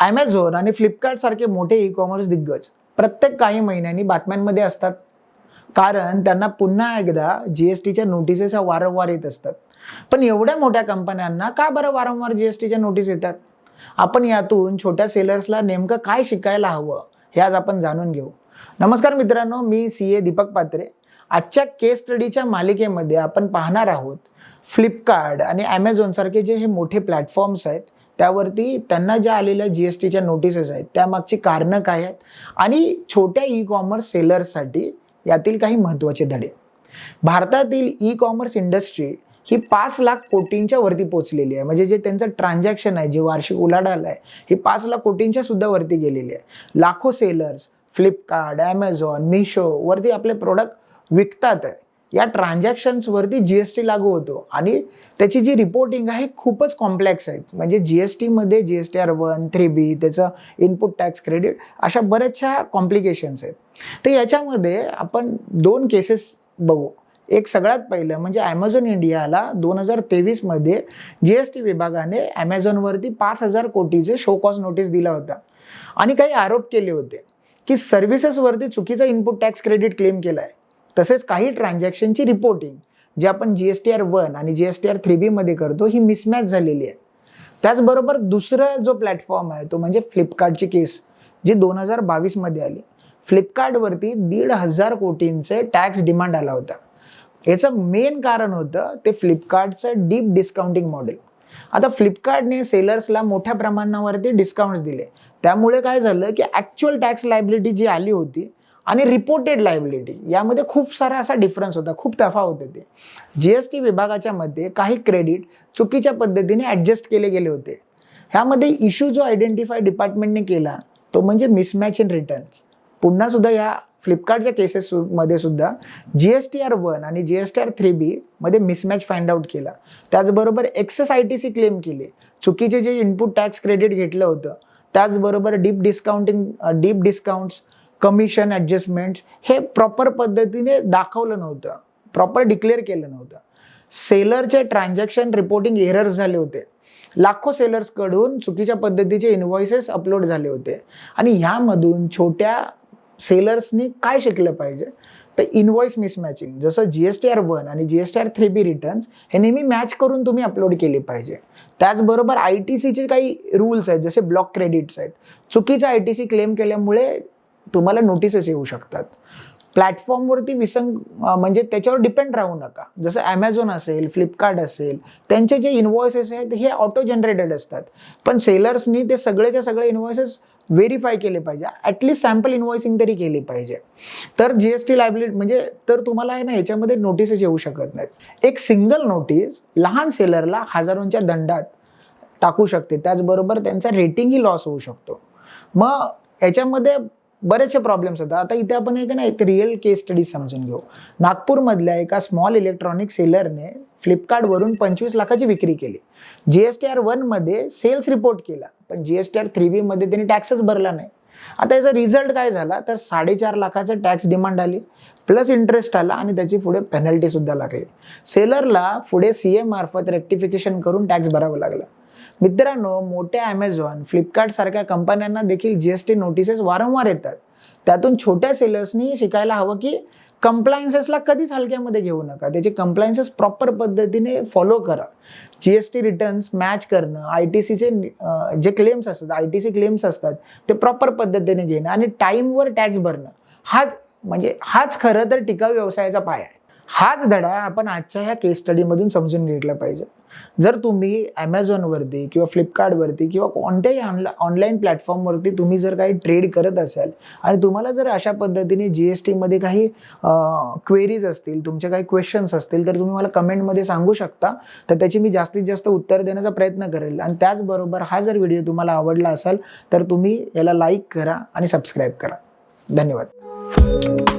Amazon आणि फ्लिपकार्टसारखे मोठे e commerce दिग्गज प्रत्येक काही महिन्यांनी बातम्यांमध्ये असतात. कारण त्यांना पुन्हा एकदा जी एस टीच्या नोटिसेस ह्या वारंवार येत असतात. पण एवढ्या मोठ्या कंपन्यांना का बरं वारंवार जी एस टीच्या नोटीस येतात? आपण यातून छोट्या सेलर्सला नेमकं काय शिकायला हवं हे आज आपण जाणून घेऊ. नमस्कार मित्रांनो मी सी ए दीपक पात्रे. आजच्या केस स्टडीच्या मालिकेमध्ये आपण पाहणार आहोत फ्लिपकार्ट आणि ॲमेझॉनसारखे जे हे मोठे प्लॅटफॉर्म्स आहेत त्यावरती त्यांना ज्या आलेल्या जी एस टीच्या नोटिसेस आहेत त्यामागची कारणं काय आहेत? आणि छोट्या ई कॉमर्स सेलर्ससाठी यातील काही महत्त्वाचे धडे. भारतातील ई कॉमर्स इंडस्ट्री ही पाच लाख कोटींच्या वरती पोहोचलेली आहे. म्हणजे जे त्यांचं ट्रान्झॅक्शन आहे जे वार्षिक उलाढाल आहे ही पाच लाख कोटींच्या सुद्धा वरती गेलेली आहे. लाखो सेलर्स फ्लिपकार्ट ॲमेझॉन मिशो वरती आपले प्रोडक्ट विकतात आहे. या ट्रान्झॅक्शन्सवरती जी एस टी लागू होतो. आणि त्याची जी रिपोर्टिंग आहे खूपच कॉम्प्लेक्स आहेत म्हणजे जी एस टीमध्ये G S T R one three B त्याचं इनपुट टॅक्स क्रेडिट अशा बऱ्याचशा कॉम्प्लिकेशन्स आहेत. तर याच्यामध्ये आपण दोन केसेस बघू. एक सगळ्यात पहिलं म्हणजे ॲमेझॉन इंडियाला दोन हजार तेवीसमध्ये जी एस टी विभागाने ॲमेझॉनवरती पाच हजार कोटीचे शो कॉज नोटीस दिला होता. आणि काही आरोप केले होते की सर्व्हिसेसवरती चुकीचा इनपुट टॅक्स क्रेडिट क्लेम केला आहे तसेच काही ट्रान्झॅक्शनची रिपोर्टिंग जे आपण G S T R one आणि G S T R three बीमध्ये करतो ही मिसमॅच झालेली आहे. त्याचबरोबर दुसरा जो प्लॅटफॉर्म आहे तो म्हणजे फ्लिपकार्टची केस जी दोन हजार बावीसमध्ये आली. फ्लिपकार्टवरती दीड हजार कोटींचे टॅक्स डिमांड आला होता. याचं मेन कारण होतं ते फ्लिपकार्टचं डीप डिस्काउंटिंग मॉडेल आता फ्लिपकार्टने सेलर्सला मोठ्या प्रमाणावरती डिस्काउंट्स दिले. त्यामुळे काय झालं की ॲक्च्युअल टॅक्स लायबिलिटी जी आली होती आणि रिपोर्टेड लायबिलिटी यामध्ये खूप सारा असा डिफरन्स होता. खूप तफावत होते जी एस टी विभागाच्या मध्ये काही क्रेडिट चुकीच्या पद्धतीने ॲडजस्ट केले गेले होते. ह्यामध्ये इश्यू जो आयडेंटिफाय डिपार्टमेंटने केला तो म्हणजे मिसमॅच इन रिटर्न्स पुन्हा सुद्धा या फ्लिपकार्टच्या केसेस मध्ये सुद्धा G S T R one आणि G S T R three B मध्ये मिसमॅच फाइंड आउट केला. त्याचबरोबर excess I T C claim केले. चुकीचे जे इनपुट टॅक्स क्रेडिट घेतलं होतं त्याचबरोबर deep discounting deep discounts commission adjustments हे प्रॉपर पद्धतीने दाखवलं नव्हतं. प्रॉपर डिक्लेअर केलं नव्हतं. सेलरचे ट्रान्झॅक्शन रिपोर्टिंग एरर्स झाले होते. लाखो सेलर्सकडून चुकीच्या पद्धतीचे इन्व्हॉइसेस अपलोड झाले होते. आणि ह्यामधून छोट्या सेलर्सनी काय शिकलं पाहिजे? तर इनवॉइस मिसमॅचिंग जसं G S T R one आणि G S T R three B returns हे नेहमी मॅच करून तुम्ही अपलोड केले पाहिजे. त्याचबरोबर आय टी सीचे काही रूल्स आहेत जसे ब्लॉक क्रेडिट्स आहेत. चुकीचा आय टी सी क्लेम केल्यामुळे तुम्हाला नोटिसेस येऊ शकतात. प्लॅटफॉर्मवरती विसंग म्हणजे त्याच्यावर डिपेंड राहू नका. जसं ॲमेझॉन असेल फ्लिपकार्ट असेल त्यांचे जे इन्व्हॉइसेस आहेत हे ऑटो जनरेटेड असतात. पण सेलर्सनी ते सगळेच्या सगळे इन्व्हॉइसेस व्हेरीफाय केले पाहिजे. ॲटलिस्ट सॅम्पल इन्व्हॉइसिंग तरी केली पाहिजे. तर जी एस टी लायबिलिटी म्हणजे तर तुम्हाला आहे ना याच्यामध्ये नोटिसेस येऊ शकत नाहीत. एक सिंगल नोटीस लहान सेलरला हजारोंच्या दंडात टाकू शकते. त्याचबरोबर त्यांचा रेटिंगही लॉस होऊ शकतो. मग याच्यामध्ये बरेचसे प्रॉब्लेम्स होतात आता इथे आपण एक ना एक रिअल केस स्टडी समजून घेऊ. नागपूरमधल्या एका स्मॉल इलेक्ट्रॉनिक सेलरने फ्लिपकार्टवरून पंचवीस लाखाची विक्री केली. जी एस टी आर वनमध्ये सेल्स रिपोर्ट केला. पण G S T R three बीमध्ये त्यांनी टॅक्सच भरला नाही. आता याचा रिझल्ट काय झाला? तर साडेचार लाखाचा टॅक्स डिमांड आली. प्लस इंटरेस्ट आला आणि त्याची पुढे पेनल्टी सुद्धा लागली. सेलरला पुढे सी मार्फत रेक्टिफिकेशन करून टॅक्स भरावं लागला. मित्रांनो मोठ्या ॲमेझॉन फ्लिपकार्ट सारख्या कंपन्यांना देखील जी एस टी नोटिसेस वारंवार येतात. त्यातून छोट्या सेलर्सनी शिकायला हवं की कंप्लायन्सेसला कधीच हलक्यामध्ये घेऊ नका. त्याचे कम्प्लायन्सेस प्रॉपर पद्धतीने फॉलो करा. G S T returns match करणं आय टी सीचे जे क्लेम्स असतात आय टी सी क्लेम्स असतात ते प्रॉपर पद्धतीने घेणं आणि टाईमवर टॅक्स भरणं. हाच म्हणजे हाच खरं तर टिकाऊ व्यवसायाचा पाया आहे. हाच धडा आपण आजच्या ह्या केस स्टडीमधून समजून घेतला पाहिजे. जर तुम्ही ॲमेझॉनवरती किंवा फ्लिपकार्टवरती किंवा कोणत्याही ऑनला ऑनलाईन प्लॅटफॉर्मवरती तुम्ही जर काही ट्रेड करत असाल आणि तुम्हाला जर अशा पद्धतीने जी एस टीमध्ये काही क्वेरीज असतील तुमचे काही क्वेश्चन्स असतील तर तुम्ही मला कमेंटमध्ये सांगू शकता. तर त्याची मी जास्तीत जास्त उत्तर देण्याचा प्रयत्न करेल. आणि त्याचबरोबर हा जर व्हिडिओ तुम्हाला आवडला असाल तर तुम्ही याला लाईक करा आणि सबस्क्राईब करा. धन्यवाद.